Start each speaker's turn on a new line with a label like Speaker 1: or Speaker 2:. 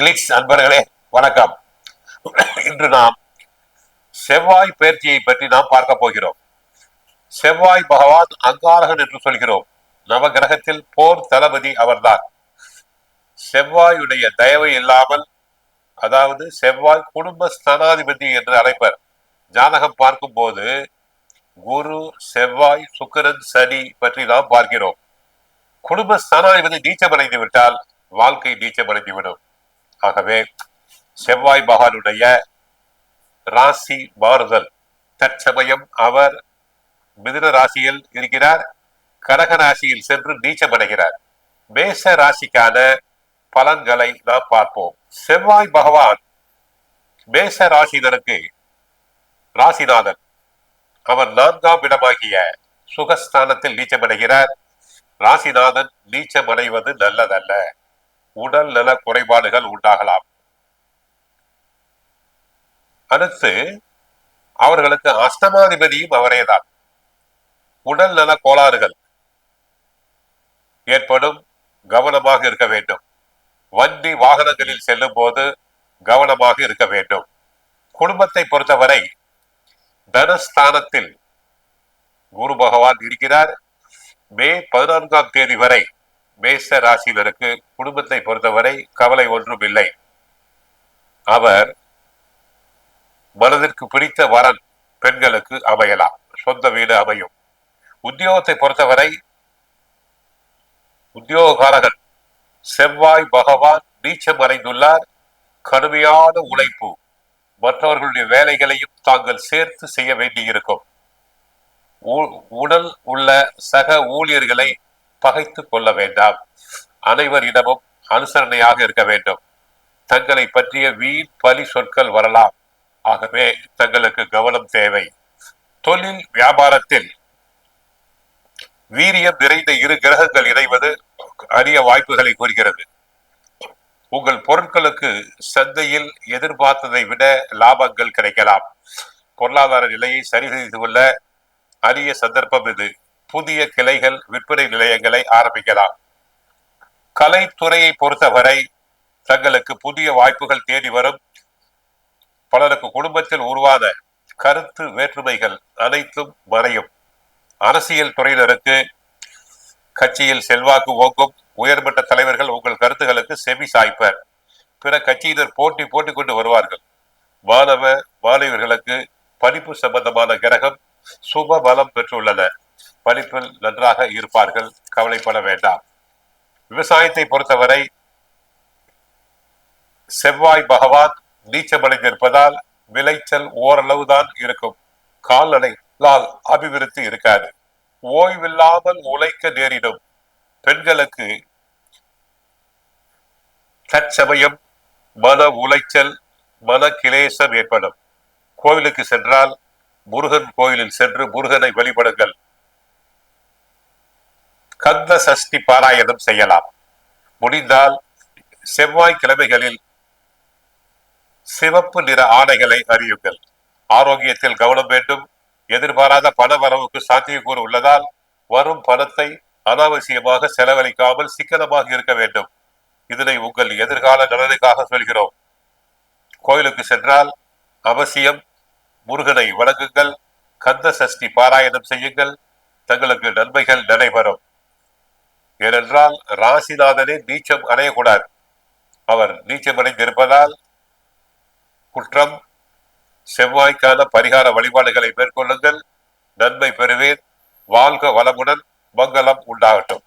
Speaker 1: Clicks அன்பர்களே வணக்கம். இன்று நாம் செவ்வாய் பயிற்சியை பற்றி நாம் பார்க்க போகிறோம். செவ்வாய் பகவான் அங்காரகன் என்று சொல்கிறோம். நவ கிரகத்தில் போர் தளபதி அவர்தான். செவ்வாயுடைய தயவு இல்லாமல் அதாவது செவ்வாய் குடும்ப ஸ்தானாதிபதி என்று அழைப்பர். ஜாதகம் பார்க்கும் போது குரு செவ்வாய் சுக்கரன் சனி பற்றி நாம் பார்க்கிறோம். குடும்ப ஸ்தானாதிபதி நீச்சமடைந்து விட்டால் வாழ்க்கை நீச்சமடைந்து விடும். ஆகவே செவ்வாய் பகவானுடைய ராசி மாறுதல். தற்சமயம் அவர் மிதுன ராசியில் இருக்கிறார். கடக ராசியில் சென்று நீச்சமடைகிறார் மேச ராசிக்கான பலன்களை நாம் பார்ப்போம். செவ்வாய் பகவான் மேச ராசினருக்கு ராசிநாதன். அவர் நான்காம் இடமாகிய சுகஸ்தானத்தில் நீச்சமடைகிறார். ராசிநாதன் நீச்சமடைவது நல்லதல்ல. உடல் நல குறைபாடுகள் உண்டாகலாம். அடுத்து அவர்களுக்கு அஷ்டமாதிபதியும் அவரேதான். உடல் நல கோளாறுகள் ஏற்படும் கவனமாக இருக்க வேண்டும். வண்டி வாகனங்களில் செல்லும் போது கவனமாக இருக்க வேண்டும். குடும்பத்தை பொறுத்தவரை தனஸ்தானத்தில் குரு பகவான் இருக்கிறார். மே பதினான்காம் தேதி வரை மேச ராசியினருக்கு குடும்பத்தை பொறுத்தவரை கவலை ஒன்றும் இல்லை. அவர் மனதிற்கு பிடித்த வரன் பெண்களுக்கு அமையலாம். சொந்த வீடு அமையும். உத்தியோகத்தை பொறுத்தவரை உத்தியோகக்காரர்கள் செவ்வாய் பகவான் நீச்சம் அடைந்துள்ளார். கடுமையான உழைப்பு. மற்றவர்களுடைய வேலைகளையும் தாங்கள் சேர்த்து செய்ய வேண்டியிருக்கும். உடல் உள்ள சக ஊழியர்களை பகைத்து கொள்ள வேண்டாம். அனைவரிடமும் அனுசரணையாக இருக்க வேண்டும். தங்களை பற்றிய வீண் பலி சொற்கள் வரலாம். ஆகவே தங்களுக்கு கவனம் தேவை. தொழில் வியாபாரத்தில் வீரியம் நிறைந்த இரு கிரகங்கள் இணைவது அரிய வாய்ப்புகளை கூறுகிறது. உங்கள் பொருட்களுக்கு சந்தையில் எதிர்பார்த்ததை விட லாபங்கள் கிடைக்கலாம். பொருளாதார நிலையை சரி செய்து கொள்ள அரிய சந்தர்ப்பம் இது. புதிய கிளைகள் விற்பனை நிலையங்களை ஆரம்பிக்கலாம். கலைத்துறையை பொறுத்தவரை தங்களுக்கு புதிய வாய்ப்புகள் தேடி வரும். பலருக்கு குடும்பத்தில் உருவான கருத்து வேற்றுமைகள் அனைத்தும் மறையும். அரசியல் துறையினருக்கு கட்சியில் செல்வாக்கு ஓங்கும். உயர்மட்ட தலைவர்கள் உங்கள் கருத்துகளுக்கு செவி சாய்ப்பர். பிற கட்சியினர் போட்டி போட்டி கொண்டு வருவார்கள். மாணவ மாணவர்களுக்கு படிப்பு சம்பந்தமான கிரகம் சுப பலம் பெற்றுள்ளன. படிப்பில் நன்றாக இருப்பார்கள். கவலைப்பட வேண்டாம். விவசாயத்தை பொறுத்தவரை செவ்வாய் பகவான் நீச்சமடைந்திருப்பதால் விளைச்சல் ஓரளவுதான் இருக்கும். கால்நடைகளால் அபிவிருத்தி இருக்காது. ஓய்வில்லாமல் உழைக்க நேரிடும். பெண்களுக்கு தற்சமயம் மன உளைச்சல் மன கிளேசம் ஏற்படும். கோவிலுக்கு சென்றால் முருகன் கோயிலில் சென்று முருகனை வழிபடுங்கள். கந்த சஷ்டி பாராயணம் செய்யலாம். முடிந்தால் செவ்வாய் கிழமைகளில் சிவப்பு நிற ஆடைகளை அறியுங்கள். ஆரோக்கியத்தில் கவனம் வேண்டும். எதிர்பாராத பண வரவுக்கு சாத்தியக்கூறு உள்ளதால் வரும் பணத்தை அனாவசியமாக செலவழிக்காமல் சிக்கனமாக இருக்க வேண்டும். இதனை உங்கள் எதிர்கால நலனுக்காக சொல்கிறோம். கோயிலுக்கு சென்றால் அவசியம் முருகனை வணங்குங்கள். கந்த சஷ்டி பாராயணம் செய்யுங்கள். தங்களுக்கு நன்மைகள் நடைபெறும். ஏனென்றால் ராசிநாதனே நீச்சம் அடையக்கூடாது. அவர் நீச்சம் அடைந்திருப்பதால் குற்றம் செவ்வாய்க்கான பரிகார வழிபாடுகளை மேற்கொள்ளுங்கள். நன்மை பெறுவேன். வாழ்க வளமுடன் மங்களம் உண்டாகட்டும்.